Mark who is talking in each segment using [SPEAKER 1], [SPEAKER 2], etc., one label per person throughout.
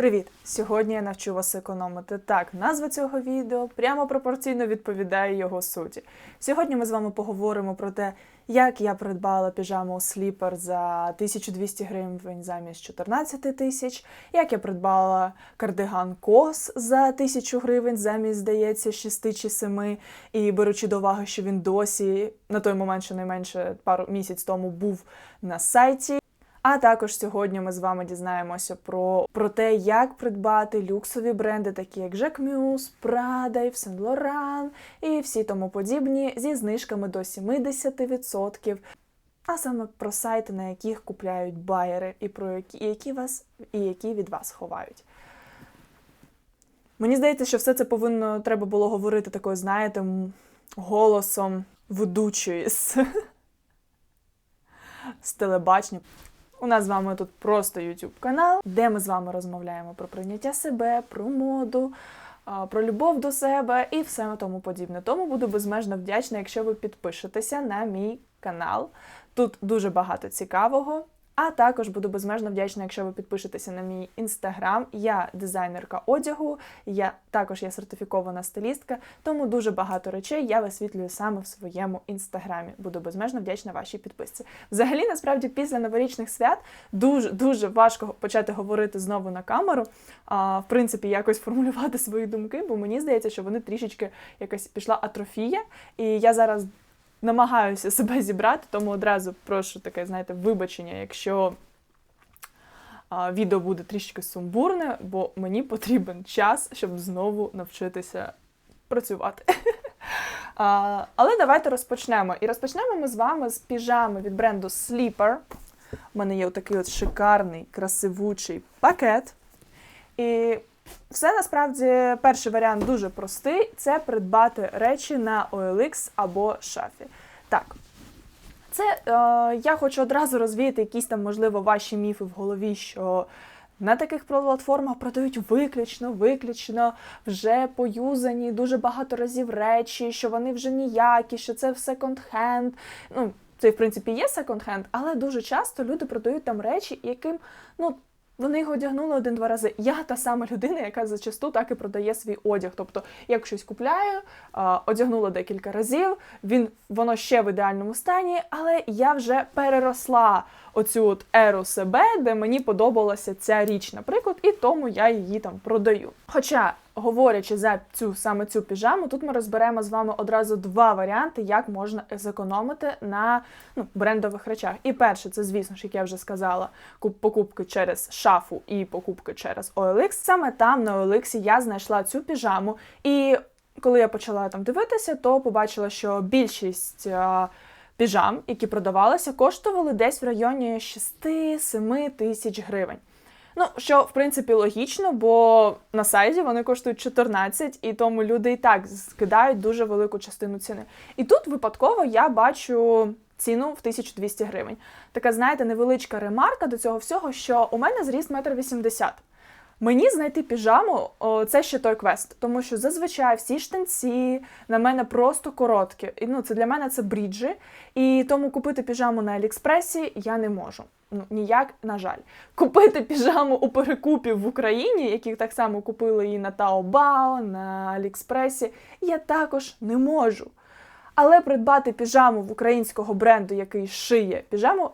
[SPEAKER 1] Привіт! Сьогодні я навчу вас економити. Так, назва цього відео прямо пропорційно відповідає його суті. Сьогодні ми з вами поговоримо про те, як я придбала піжаму сліпер за 1200 гривень замість 14 тисяч, як я придбала кардиган кос за 1000 гривень замість, здається, 6 чи 7, і беручи до уваги, що він досі на той момент, щонайменше пару місяць тому був на сайті. А також сьогодні ми з вами дізнаємося про, про те, як придбати люксові бренди, такі як Jacquemus, Prada, Yves Saint Laurent і всі тому подібні, зі знижками до 70%. А саме про сайти, на яких купляють байери, і про які, які вас і які від вас ховають. Мені здається, що все це повинно треба було говорити такою, знаєте, голосом ведучої з телебачення. У нас з вами тут просто YouTube канал, де ми з вами розмовляємо про прийняття себе, про моду, про любов до себе і все тому подібне. Тому буду безмежно вдячна, якщо ви підпишетеся на мій канал. Тут дуже багато цікавого. А також буду безмежно вдячна, якщо ви підпишетеся на мій інстаграм. Я дизайнерка одягу, я також я сертифікована стилістка, тому дуже багато речей я висвітлюю саме в своєму інстаграмі. Буду безмежно вдячна вашій підписці. Взагалі, насправді, після новорічних свят дуже дуже важко почати говорити знову на камеру. А, в принципі, якось формулювати свої думки, бо мені здається, що вони трішечки якась пішла атрофія, і я зараз намагаюся себе зібрати, тому одразу прошу таке, знаєте, вибачення, якщо а, відео буде трішки сумбурне, бо мені потрібен час, щоб знову навчитися працювати. А, але давайте розпочнемо. І розпочнемо ми з вами з піжами від бренду Sleeper. У мене є отакий от шикарний, красивучий пакет. І все насправді перший варіант дуже простий: це придбати речі на OLX або шафі. Так. Це е, я хочу одразу розвіяти якісь там, можливо, ваші міфи в голові, що на таких платформах продають виключно, виключно вже поюзані дуже багато разів речі, що вони вже ніякі, що це секонд-хенд. Ну, це, в принципі, є секонд-хенд, але дуже часто люди продають там речі, яким, ну, вони його одягнули один-два рази. Я та сама людина, яка зачасту так і продає свій одяг. Тобто, як щось купляю, одягнула декілька разів, він воно ще в ідеальному стані, але я вже переросла оцю от еру себе, де мені подобалася ця річ, наприклад, і тому я її там продаю. Хоча, говорячи за цю саме цю піжаму, тут ми розберемо з вами одразу два варіанти, як можна зекономити на ну, брендових речах. І перше, це, звісно ж, як я вже сказала, куп- покупки через шафу і покупки через OLX. Саме там на OLX я знайшла цю піжаму. І коли я почала там дивитися, то побачила, що більшість. а, Піжам, які продавалися, коштували десь в районі 6-7 тисяч гривень. Ну, що в принципі логічно, бо на сайті вони коштують 14, і тому люди і так скидають дуже велику частину ціни. І тут випадково я бачу ціну в 1200 гривень. Така, знаєте, невеличка ремарка до цього всього, що у мене зріст 1,80 м. Мені знайти піжаму о, це ще той квест, тому що зазвичай всі штанці на мене просто короткі. І ну це для мене це бріджі. І тому купити піжаму на Аліекспресі я не можу. Ну ніяк, на жаль, купити піжаму у перекупів в Україні, які так само купили її на Taobao, на Аліекспресі, я також не можу. Але придбати піжаму в українського бренду, який шиє піжаму,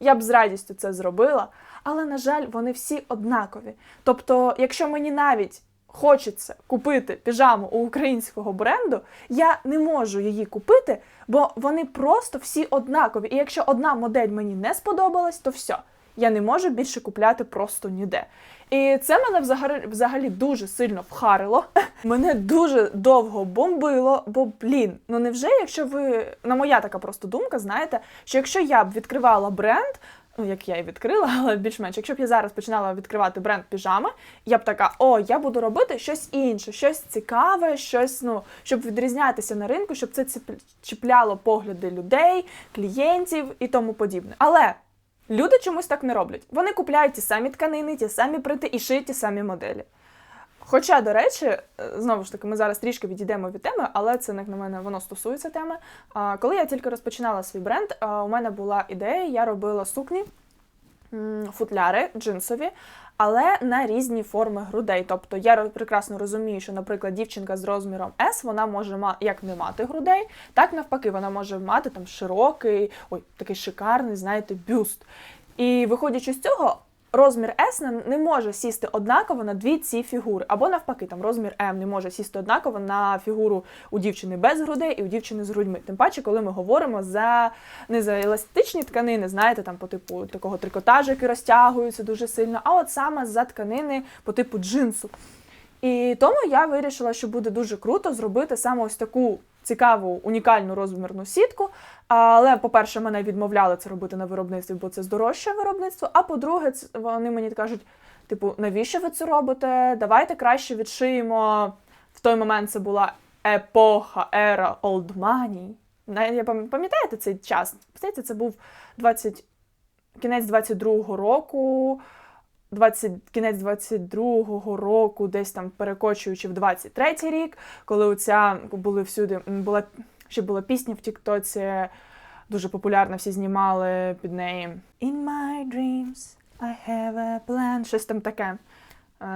[SPEAKER 1] я б з радістю це зробила. Але, на жаль, вони всі однакові. Тобто, якщо мені навіть хочеться купити піжаму у українського бренду, я не можу її купити, бо вони просто всі однакові. І якщо одна модель мені не сподобалась, то все. Я не можу більше купляти просто ніде. І це мене взагалі, взагалі дуже сильно вхарило. Мене дуже довго бомбило, бо блін, ну невже, якщо ви на моя така просто думка, знаєте, що якщо я б відкривала бренд, ну як я і відкрила, але більш-менш, якщо б я зараз починала відкривати бренд піжами, я б така, о, я буду робити щось інше, щось цікаве, щось, ну, щоб відрізнятися на ринку, щоб це чіпляло погляди людей, клієнтів і тому подібне. Але люди чомусь так не роблять. Вони купляють ті самі тканини, ті самі прити і шиють ті самі моделі. Хоча, до речі, е, знову ж таки, ми зараз трішки відійдемо від теми, але це як на мене воно стосується теми. Коли я тільки розпочинала свій бренд, у мене була ідея, я робила сукні футляри джинсові, але на різні форми грудей. Тобто я прекрасно розумію, що, наприклад, дівчинка з розміром S, вона може як не мати грудей, так навпаки, вона може мати там широкий, ой, такий шикарний, знаєте, бюст. І виходячи з цього, розмір S не- може сісти однаково на дві ці фігури. Або навпаки, там розмір М не може сісти однаково на фігуру у дівчини без грудей і у дівчини з грудьми. Тим паче, коли ми говоримо за не за еластичні тканини, знаєте, там по типу такого трикотажу, які розтягуються дуже сильно, а от саме за тканини по типу джинсу. І тому я вирішила, що буде дуже круто зробити саме ось таку цікаву унікальну розмірну сітку. Але, по-перше, мене відмовляли це робити на виробництві, бо це здорожче виробництво. А по-друге, вони мені кажуть: типу, навіщо ви це робите? Давайте краще відшиємо. В той момент це була епоха, ера. На- Я пам- пам'ятаєте цей час? Здається, це був 20, кінець 22-го року. 20, кінець 22-го року, десь там перекочуючи в 23-й рік, коли оця були всюди, була ще була пісня в Тіктоці, дуже популярна, всі знімали під неї. In my dreams I have a plan. Щось там таке. Е,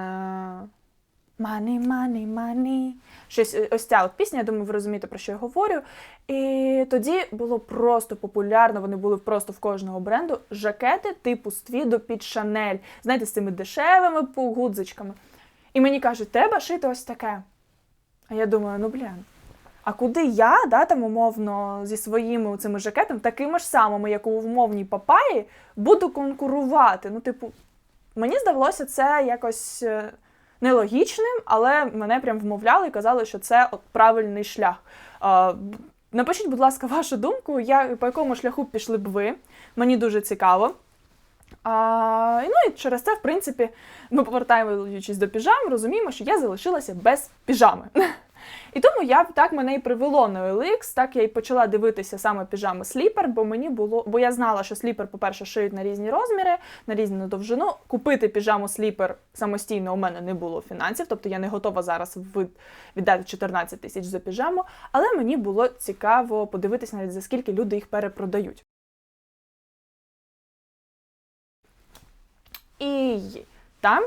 [SPEAKER 1] Money, money, money. Щось е, ось ця от пісня, я думаю, ви розумієте, про що я говорю. І тоді було просто популярно, вони були просто в кожного бренду жакети типу Ствіду під Шанель. Знаєте, з цими дешевими гудзичками. І мені кажуть, треба шити ось таке. А я думаю, ну блін. А куди я, да, там умовно, зі своїми цими жакетами, такими ж самими, як у умовній папаї, буду конкурувати. Ну, типу, мені здавалося це якось е, нелогічним, але мене прям вмовляли і казали, що це от правильний шлях. Напишіть, будь ласка, вашу думку, я, по якому шляху пішли б ви. Мені дуже цікаво. А, ну і через це, в принципі, ми повертаємось до піжам, розуміємо, що я залишилася без піжами. І тому я так мене і привело на OLX, так я і почала дивитися саме піжами сліпер, бо мені було, бо я знала, що сліпер, по-перше, шиють на різні розміри, на різну довжину. Купити піжаму сліпер самостійно у мене не було фінансів, тобто я не готова зараз віддати 14 тисяч за піжаму, але мені було цікаво подивитися навіть за скільки люди їх перепродають. І там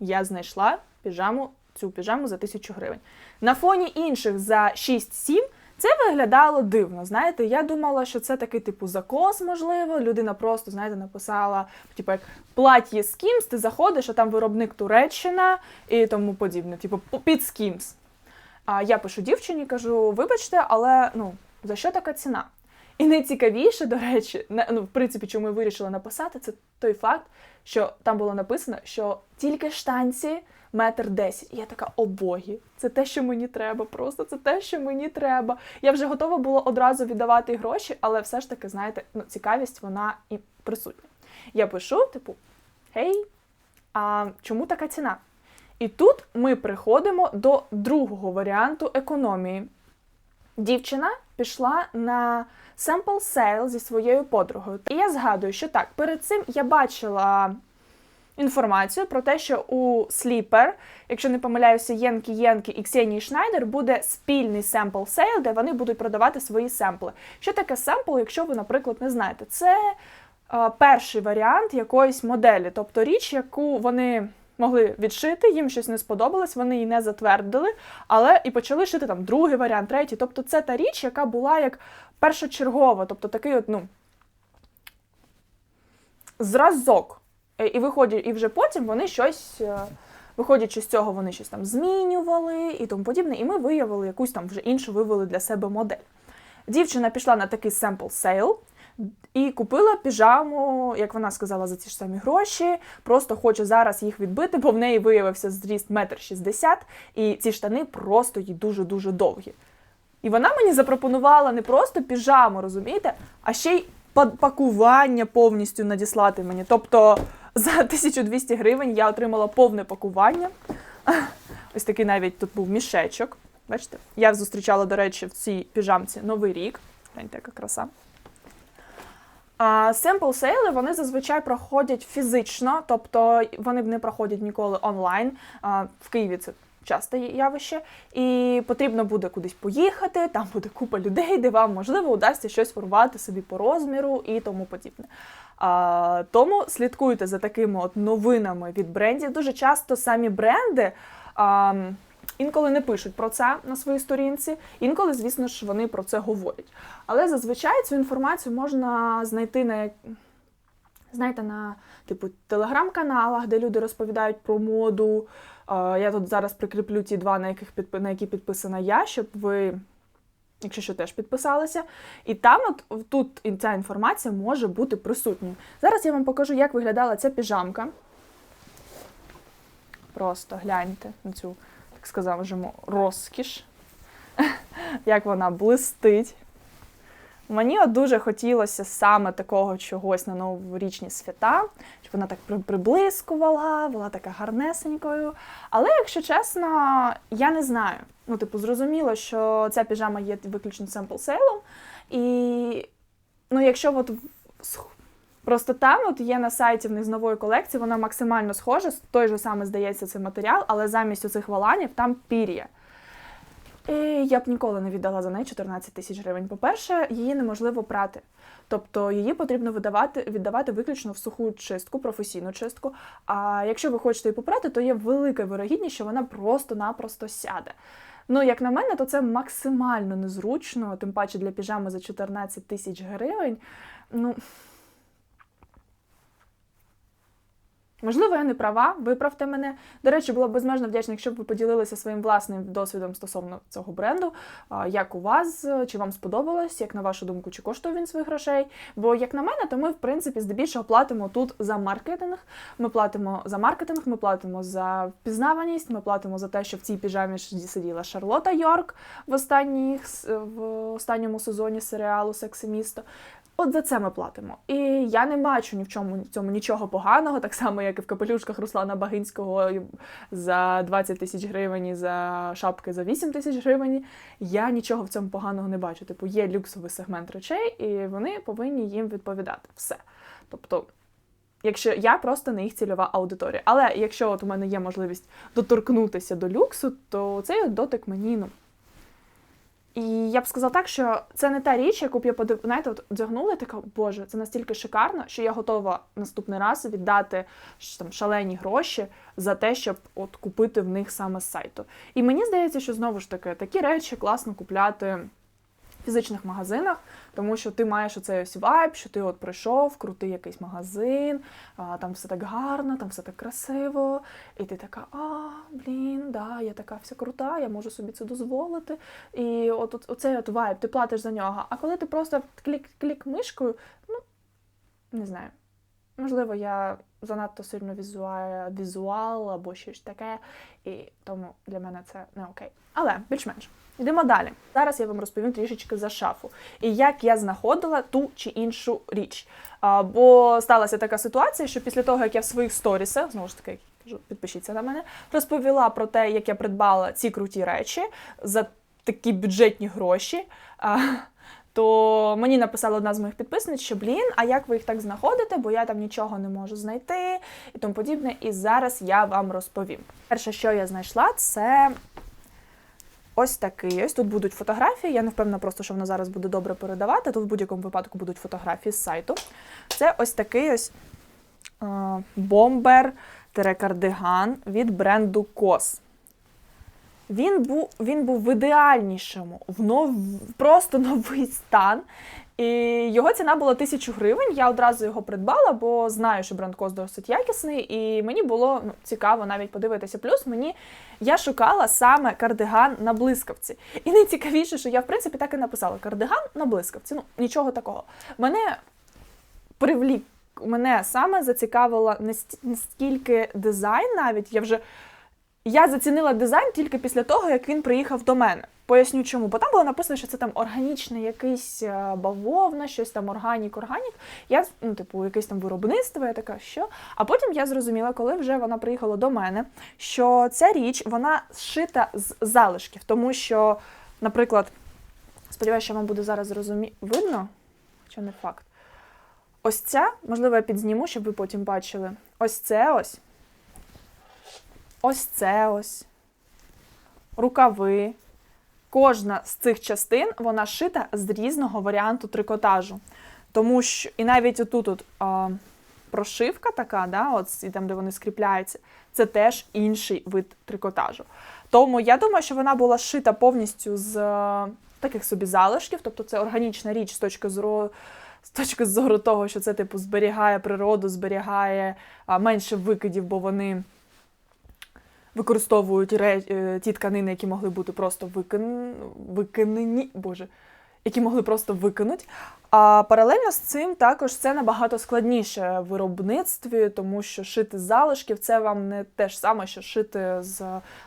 [SPEAKER 1] я знайшла піжаму, цю піжаму за 1000 гривень. На фоні інших за 6-7 це виглядало дивно. Знаєте, я думала, що це такий типу закос, можливо. Людина просто, знаєте, написала, типу, як платьє Skims, ти заходиш, а там виробник Туреччина і тому подібне, типу, під Skims. А я пишу дівчині, кажу: вибачте, але ну, за що така ціна? І найцікавіше, до речі, ну, в принципі, чому ми вирішили написати, це той факт, що там було написано, що тільки штанці метр десять. І я така, о боги, це те, що мені треба. Просто це те, що мені треба. Я вже готова була одразу віддавати гроші, але все ж таки, знаєте, ну, цікавість вона і присутня. Я пишу, типу, гей, а чому така ціна? І тут ми приходимо до другого варіанту економії. Дівчина пішла на sample sale зі своєю подругою. І я згадую, що так, перед цим я бачила інформацію про те, що у Sleeper, якщо не помиляюся, Єнкі Єнкі і Ксенії Шнайдер буде спільний sample sale, де вони будуть продавати свої семпли. Що таке семпл, якщо ви, наприклад, не знаєте? Це е, перший варіант якоїсь моделі, тобто річ, яку вони могли відшити, їм щось не сподобалось, вони її не затвердили, але і почали шити там другий варіант, третій. Тобто це та річ, яка була як першочергова, тобто такий от, ну, зразок. Е, І виходять, і вже потім вони щось, е, виходячи з цього, вони щось там змінювали і тому подібне. І ми виявили якусь там вже іншу вивели для себе модель. Дівчина пішла на такий sample sale і купила піжаму, як вона сказала, за ці ж самі гроші. Просто хоче зараз їх відбити, бо в неї виявився зріст метр шістдесят, і ці штани просто їй дуже-дуже довгі. І вона мені запропонувала не просто піжаму, розумієте, а ще й пакування повністю надіслати мені. Тобто за 1200 гривень я отримала повне пакування. Ось такий навіть тут був мішечок. Бачите? Я зустрічала, до речі, в цій піжамці Новий рік. Гляньте, яка краса. А семпл сейли вони зазвичай проходять фізично, тобто вони не проходять ніколи онлайн. А, в Києві це часте явище, і потрібно буде кудись поїхати, там буде купа людей, де вам можливо удасться щось урвати собі по розміру і тому подібне. А, тому слідкуйте за такими от новинами від брендів. Дуже часто самі бренди. А, Інколи не пишуть про це на своїй сторінці, інколи, звісно ж, вони про це говорять. Але зазвичай цю інформацію можна знайти на знаєте, на типу телеграм-каналах, де люди розповідають про моду. Я тут зараз прикріплю ті два, на яких підпи- на які підписана я, щоб ви, якщо що, теж підписалися. І там, от тут ця інформація може бути присутньою. Зараз я вам покажу, як виглядала ця піжамка. Просто гляньте на цю, так сказати, розкіш, як вона блистить. Мені от дуже хотілося саме такого чогось на новорічні свята, щоб вона так приблискувала, була така гарнесенькою. Але, якщо чесно, я не знаю. Ну, типу, зрозуміло, що ця піжама є виключно семпл сейлом. І ну, якщо от просто там от є на сайті в них з нової колекції, вона максимально схожа, той же самий здається цей матеріал, але замість оцих валанів там пір'я. Я б ніколи не віддала за неї 14 тисяч гривень. По-перше, її неможливо прати. Тобто її потрібно видавати, віддавати виключно в суху чистку, професійну чистку. А якщо ви хочете її попрати, то є велика вирогідність, що вона просто-напросто сяде. Ну, як на мене, то це максимально незручно, тим паче для піжами за 14 тисяч гривень. Ну, Можливо, я не права, виправте мене. До речі, була б безмежно вдячна, якщо б ви поділилися своїм власним досвідом стосовно цього бренду. Як у вас, чи вам сподобалось, як на вашу думку, чи коштує він своїх грошей? Бо, як на мене, то ми, в принципі, здебільшого платимо тут за маркетинг. Ми платимо за маркетинг, ми платимо за впізнаваність, ми платимо за те, що в цій піжамі сиділа Шарлота Йорк в, останніх, в останньому сезоні серіалу Секси місто. От за це ми платимо. І я не бачу ні в чому цьому нічого поганого, так само, як і в капелюшках Руслана Багинського за 20 тисяч гривень, і за шапки за 8 тисяч гривень. Я нічого в цьому поганого не бачу. Типу, є люксовий сегмент речей, і вони повинні їм відповідати. Все. Тобто. Якщо я просто не їх цільова аудиторія. Але якщо от у мене є можливість доторкнутися до люксу, то цей дотик мені ну, і я б сказала так, що це не та річ, яку б я подив... знаєте, от одягнула і така, боже, це настільки шикарно, що я готова наступний раз віддати там шалені гроші за те, щоб от купити в них саме з сайту. І мені здається, що знову ж таки такі речі класно купляти в фізичних магазинах, тому що ти маєш оцей ось вайб, що ти от прийшов, крутий якийсь магазин, а, там все так гарно, там все так красиво, і ти така, а, блін, да, я така вся крута, я можу собі це дозволити. І от, от оцей от вайб, ти платиш за нього. А коли ти просто клік-клік мишкою, ну не знаю. Можливо, я занадто сильно візуал, візуал або щось таке, і тому для мене це не окей. Але більш-менш. Йдемо далі. Зараз я вам розповім трішечки за шафу і як я знаходила ту чи іншу річ. А, бо сталася така ситуація, що після того, як я в своїх сторісах, знову ж таки, кажу, підпишіться на мене, розповіла про те, як я придбала ці круті речі за такі бюджетні гроші. А, то мені написала одна з моїх підписниць, що блін, а як ви їх так знаходите, бо я там нічого не можу знайти і тому подібне. І зараз я вам розповім. Перше, що я знайшла, це ось такий. Ось тут будуть фотографії. Я не впевнена просто, що воно зараз буде добре передавати. Тут в будь-якому випадку будуть фотографії з сайту. Це ось такий ось е, бомбер-кардиган від бренду Кос. Він був, він був в ідеальнішому, в нов, просто новий стан. І його ціна була тисячу гривень. Я одразу його придбала, бо знаю, що бренд Кос досить якісний, і мені було ну, цікаво навіть подивитися. Плюс мені я шукала саме кардиган на блискавці. І найцікавіше, що я в принципі так і написала: кардиган на блискавці. Ну нічого такого. Мене привлік, мене саме зацікавило не стільки дизайн, навіть я вже. Я зацінила дизайн тільки після того, як він приїхав до мене. Поясню чому. Бо там було написано, що це там органічне якийсь е, бавовна, щось там органік, органік. Я, ну, типу, якесь там виробництво, я така, що. А потім я зрозуміла, коли вже вона приїхала до мене, що ця річ вона зшита з залишків, тому що, наприклад, сподіваюся, що вам буде зараз зрозумі... видно, хоча не факт. Ось ця, можливо, я підзніму, щоб ви потім бачили. Ось це ось. Ось це ось. рукави. Кожна з цих частин вона шита з різного варіанту трикотажу. Тому що і навіть отут от, а, прошивка така, да, от, і там, де вони скріпляються, це теж інший вид трикотажу. Тому я думаю, що вона була шита повністю з е, таких собі залишків, тобто це органічна річ з точки зору. З точки зору того, що це типу зберігає природу, зберігає а, менше викидів, бо вони використовують е, ті тканини, які могли бути просто викин... викинені, боже, які могли просто викинути. А паралельно з цим також це набагато складніше в виробництві, тому що шити з залишків це вам не те ж саме, що шити з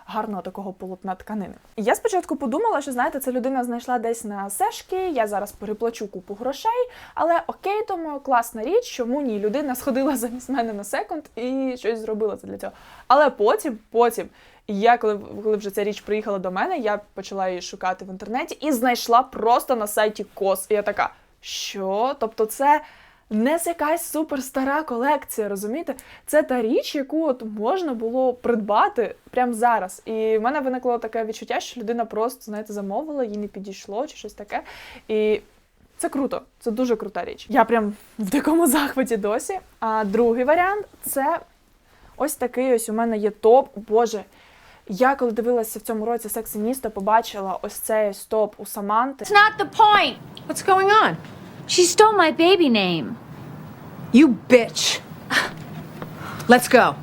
[SPEAKER 1] гарного такого полотна тканини. Я спочатку подумала, що знаєте, ця людина знайшла десь на сешки, я зараз переплачу купу грошей, але окей, тому класна річ, чому ні? Людина сходила замість мене на секунд і щось зробила це для цього. Але потім, потім. І я, коли, коли вже ця річ приїхала до мене, я почала її шукати в інтернеті і знайшла просто на сайті Кос. І я така, що? Тобто, це не якась суперстара колекція, розумієте? Це та річ, яку от можна було придбати прямо зараз. І в мене виникло таке відчуття, що людина просто, знаєте, замовила, їй не підійшло чи щось таке. І це круто, це дуже крута річ. Я прям в такому захваті досі. А другий варіант це ось такий ось у мене є топ. Боже. Я коли дивилася в цьому році сексініста, побачила ось цей ось топ у Саманти.
[SPEAKER 2] It's not the point.
[SPEAKER 3] What's going on?
[SPEAKER 2] She stole my baby name.
[SPEAKER 3] You bitch. Let's go.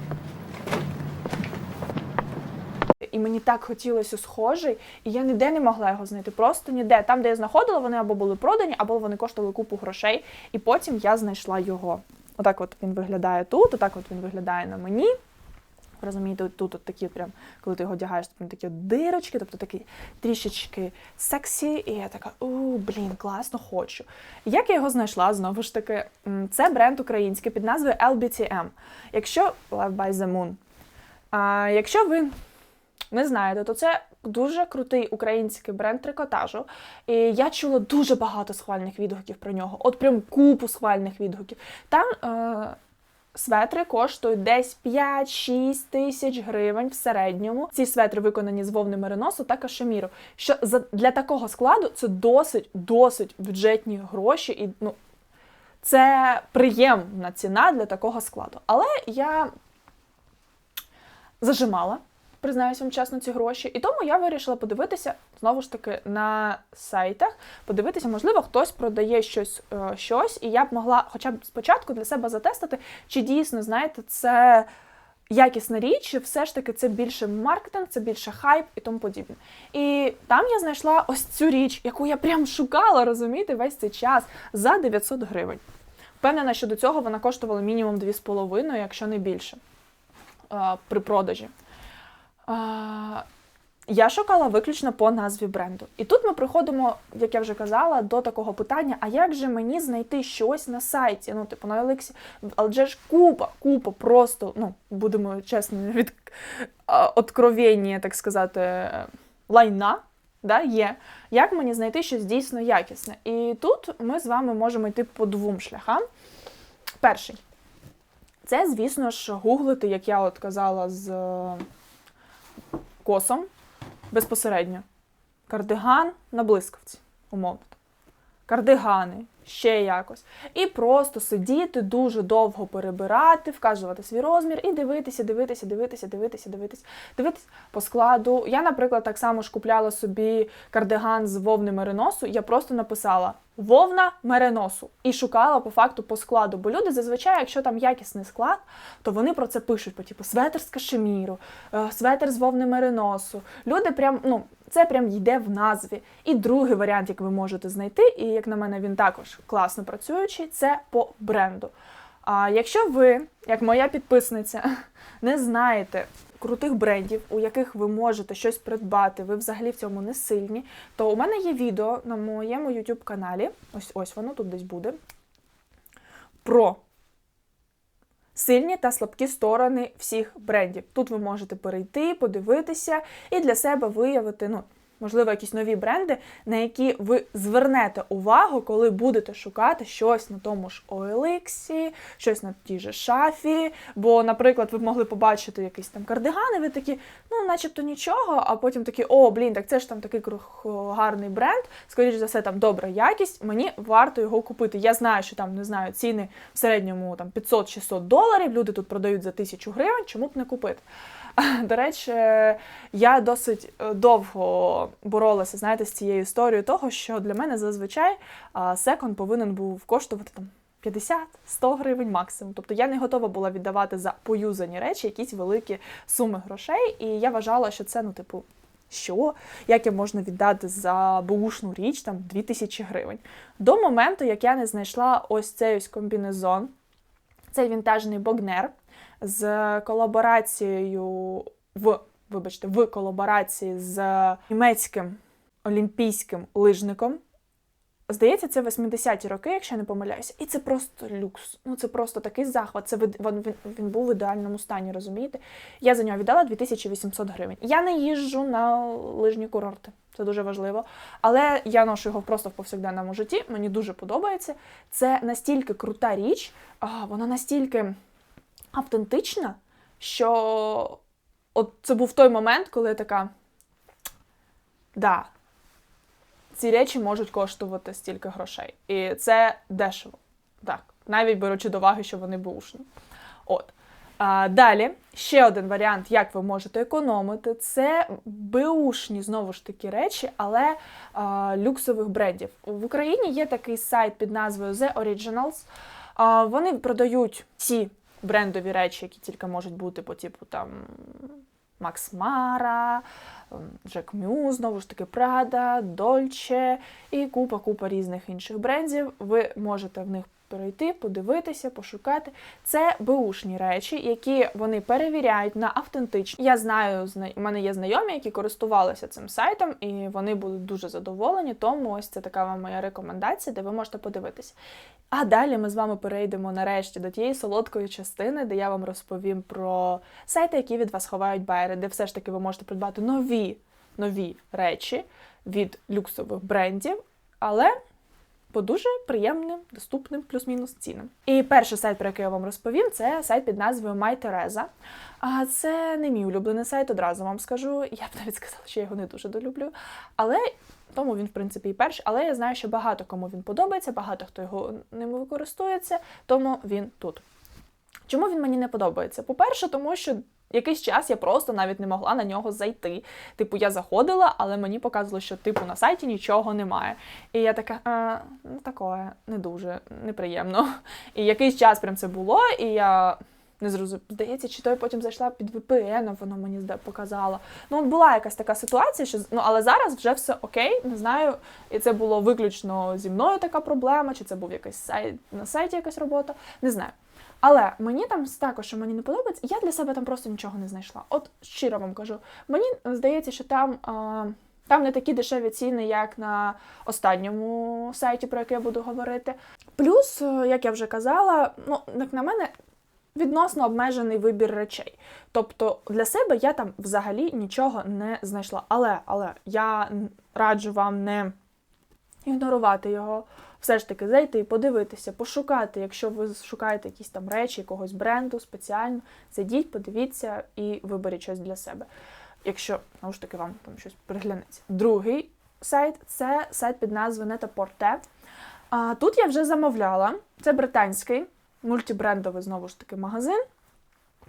[SPEAKER 1] І мені так хотілося схожий, і я ніде не могла його знайти. Просто ніде. Там, де я знаходила, вони або були продані, або вони коштували купу грошей. І потім я знайшла його. Отак от він виглядає тут, отак от він виглядає на мені. Розумієте, тут от такі прям, коли ти його одягаєш, прям такі от дирочки, тобто такі трішечки сексі, і я така, у, блін, класно, хочу. Як я його знайшла, знову ж таки, це бренд український під назвою LBTM. Якщо Love by the Moon. А, якщо ви не знаєте, то це дуже крутий український бренд трикотажу. І я чула дуже багато схвальних відгуків про нього. От прям купу схвальних відгуків. Там е, светри коштують десь 5-6 тисяч гривень в середньому. Ці светри виконані з вовни мериносу та кашеміру. Що для такого складу це досить, досить бюджетні гроші. І ну, це приємна ціна для такого складу. Але я зажимала, признаюся вам чесно, ці гроші. І тому я вирішила подивитися знову ж таки на сайтах, подивитися, можливо, хтось продає щось, е, щось, і я б могла хоча б спочатку для себе затестити, чи дійсно, знаєте, це. Якісна річ, чи все ж таки це більше маркетинг, це більше хайп і тому подібне. І там я знайшла ось цю річ, яку я прям шукала, розумієте, весь цей час за 900 гривень. Впевнена, що до цього вона коштувала мінімум 2,5, якщо не більше при продажі. Я шукала виключно по назві бренду. І тут ми приходимо, як я вже казала, до такого питання: а як же мені знайти щось на сайті? Ну, типу, на Олексі, адже ж купа, купа, просто, ну, будемо чесними, від откровення, так сказати, лайна. Да, є. Як мені знайти щось дійсно якісне? І тут ми з вами можемо йти по двом шляхам. Перший. Це, звісно ж, гуглити, як я от казала, з косом безпосередньо. Кардиган на блискавці, умовно. Кардигани, ще якось. І просто сидіти дуже довго перебирати, вказувати свій розмір і дивитися, дивитися, дивитися, дивитися, дивитися, дивитися по складу. Я, наприклад, так само ж купляла собі кардиган з вовни мериносу. Я просто написала вовна мериносу і шукала по факту по складу. Бо люди зазвичай, якщо там якісний склад, то вони про це пишуть по типу светр з кашеміру, е, светр з вовни мериносу. Люди прям, ну, це прям йде в назві. І другий варіант, як ви можете знайти, і як на мене він також класно працюючий, це по бренду. А якщо ви, як моя підписниця, не знаєте крутих брендів, у яких ви можете щось придбати, ви взагалі в цьому не сильні, то у мене є відео на моєму YouTube каналі, ось ось воно тут десь буде, про сильні та слабкі сторони всіх брендів. Тут ви можете перейти, подивитися і для себе виявити, ну, можливо, якісь нові бренди, на які ви звернете увагу, коли будете шукати щось на тому ж OLX, щось на тій же шафі. Бо, наприклад, ви б могли побачити якийсь там кардиган, і ви такі, ну, начебто нічого, а потім такі, о, блін, так це ж там такий гарний бренд, скоріш за все, там добра якість, мені варто його купити. Я знаю, що там не знаю, ціни в середньому там 500-600 доларів. Люди тут продають за тисячу гривень, чому б не купити? До речі, я досить е, довго боролася, знаєте, з цією історією того, що для мене зазвичай секонд повинен був коштувати там 50-100 гривень максимум. Тобто я не готова була віддавати за поюзані речі якісь великі суми грошей, і я вважала, що це, ну, типу, що? Як я можна віддати за бушну річ там 2000 гривень. До моменту, як я не знайшла ось цей ось комбінезон, цей вінтажний богнер з колаборацією в, вибачте, в колаборації з німецьким олімпійським лижником. Здається, це 80-ті роки, якщо я не помиляюся, і це просто люкс. Ну це просто такий захват. Це він, він, він був в ідеальному стані, розумієте? Я за нього віддала 2800 гривень. Я не їжджу на лижні курорти, це дуже важливо. Але я ношу його просто в повсякденному житті. Мені дуже подобається. Це настільки крута річ, а, вона настільки автентична, що от це був той момент, коли я така. Да, ці речі можуть коштувати стільки грошей. І це дешево. Так, навіть беручи до уваги, що вони бушні. От. А, далі, ще один варіант, як ви можете економити, це беушні, знову ж таки, речі, але а, люксових брендів. В Україні є такий сайт під назвою The Originals. А, вони продають всі брендові речі, які тільки можуть бути по типу там Макс Мара, Джек Мю, знову ж таки Прада, Дольче і купа-купа різних інших брендів. Ви можете в них перейти, подивитися, пошукати. Це беушні речі, які вони перевіряють на автентичність. Я знаю, зна- у мене є знайомі, які користувалися цим сайтом, і вони були дуже задоволені. Тому ось це така вам моя рекомендація, де ви можете подивитися. А далі ми з вами перейдемо нарешті до тієї солодкої частини, де я вам розповім про сайти, які від вас ховають байери, де все ж таки ви можете придбати нові, нові речі від люксових брендів, але по дуже приємним, доступним плюс-мінус цінам. І перший сайт, про який я вам розповім, це сайт під назвою MyTeresa. А це не мій улюблений сайт, одразу вам скажу. Я б навіть сказала, що я його не дуже долюблю. Але тому він, в принципі, і перший. Але я знаю, що багато кому він подобається, багато хто його ним використовується, тому він тут. Чому він мені не подобається? По-перше, тому що якийсь час я просто навіть не могла на нього зайти. Типу, я заходила, але мені показувало, що типу на сайті нічого немає. І я така, а, ну такое, не дуже неприємно. І якийсь час прям це було, і я. Не зрозуміла. Здається, чи то я потім зайшла під VPN, воно мені показало. Ну, от була якась така ситуація, що ну, але зараз вже все окей, не знаю. І це було виключно зі мною така проблема, чи це був якийсь сайт на сайті якась робота, не знаю. Але мені там також, що мені не подобається, я для себе там просто нічого не знайшла. От щиро вам кажу, мені здається, що там. А... Там не такі дешеві ціни, як на останньому сайті, про який я буду говорити. Плюс, е, як я вже казала, ну, як на мене, відносно обмежений вибір речей. Тобто для себе я там взагалі нічого не знайшла. Але, але я раджу вам не ігнорувати його, все ж таки зайти, подивитися, пошукати. Якщо ви шукаєте якісь там речі якогось бренду спеціально, зайдіть, подивіться і виберіть щось для себе. Якщо знову ж таки вам там щось приглянеться. Другий сайт це сайт під назвою Net-a-Porter. А, тут я вже замовляла. Це британський мультибрендовий знову ж таки магазин.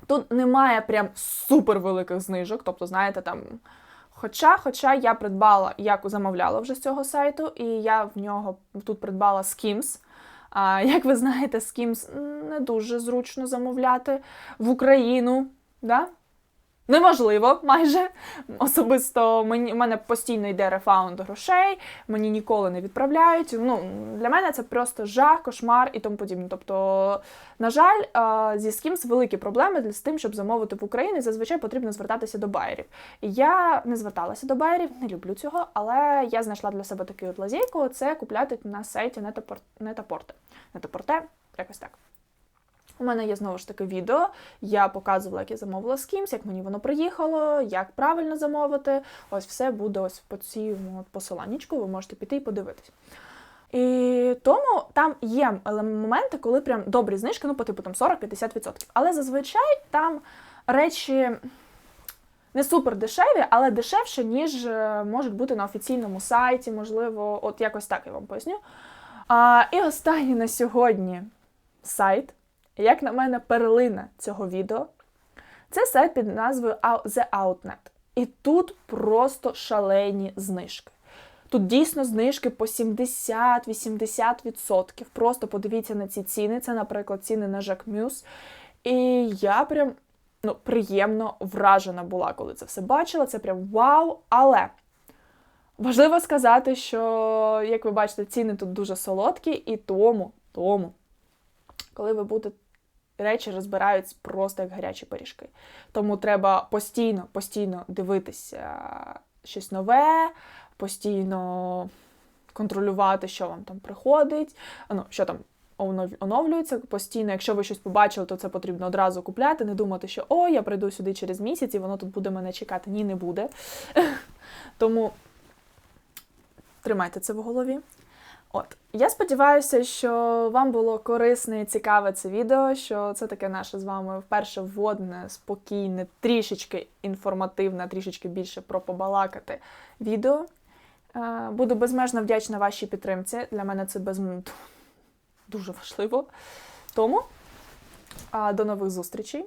[SPEAKER 1] Тут немає прям супер великих знижок, тобто, знаєте, там. Хоча, хоча я придбала, як замовляла вже з цього сайту, і я в нього тут придбала Skims. А, як ви знаєте, Skims не дуже зручно замовляти в Україну. Да? Неможливо майже. Особисто мені, мене постійно йде рефаунд грошей, мені ніколи не відправляють. Ну, для мене це просто жах, кошмар і тому подібне. Тобто, на жаль, зі Skims великі проблеми з тим, щоб замовити в Україні. Зазвичай потрібно звертатися до байерів. Я не зверталася до байерів, не люблю цього, але я знайшла для себе таку от лазейку це купляти на сайті Нетапорте. Нетапорте, якось так. У мене є знову ж таки відео. Я показувала, як я замовила з кимсь, як мені воно приїхало, як правильно замовити. Ось все буде ось по цьому посиланнячку, ви можете піти і подивитись. І тому там є моменти, коли прям добрі знижки, ну по типу там 40-50%. Але зазвичай там речі не супер дешеві, але дешевше, ніж е, можуть бути на офіційному сайті, можливо, от якось так я вам поясню. А, і останній на сьогодні сайт, як на мене, перлина цього відео. Це сайт під назвою The Outnet. І тут просто шалені знижки. Тут дійсно знижки по 70-80%. Просто подивіться на ці ціни. Це, наприклад, ціни на Jacquemus. І я прям ну, приємно вражена була, коли це все бачила. Це прям вау. Але важливо сказати, що, як ви бачите, ціни тут дуже солодкі, і тому, тому, коли ви будете. Речі розбираються просто як гарячі пиріжки. Тому треба постійно, постійно дивитися щось нове, постійно контролювати, що вам там приходить, ну, що там оновлюється постійно. Якщо ви щось побачили, то це потрібно одразу купляти, не думати, що о, я прийду сюди через місяць і воно тут буде мене чекати. Ні, не буде. Тому тримайте це в голові. От, я сподіваюся, що вам було корисне і цікаве це відео, що це таке наше з вами вперше вводне, спокійне, трішечки інформативне, трішечки більше про побалакати відео. Е, Буду безмежно вдячна вашій підтримці. Для мене це без... дуже важливо. Тому до нових зустрічей.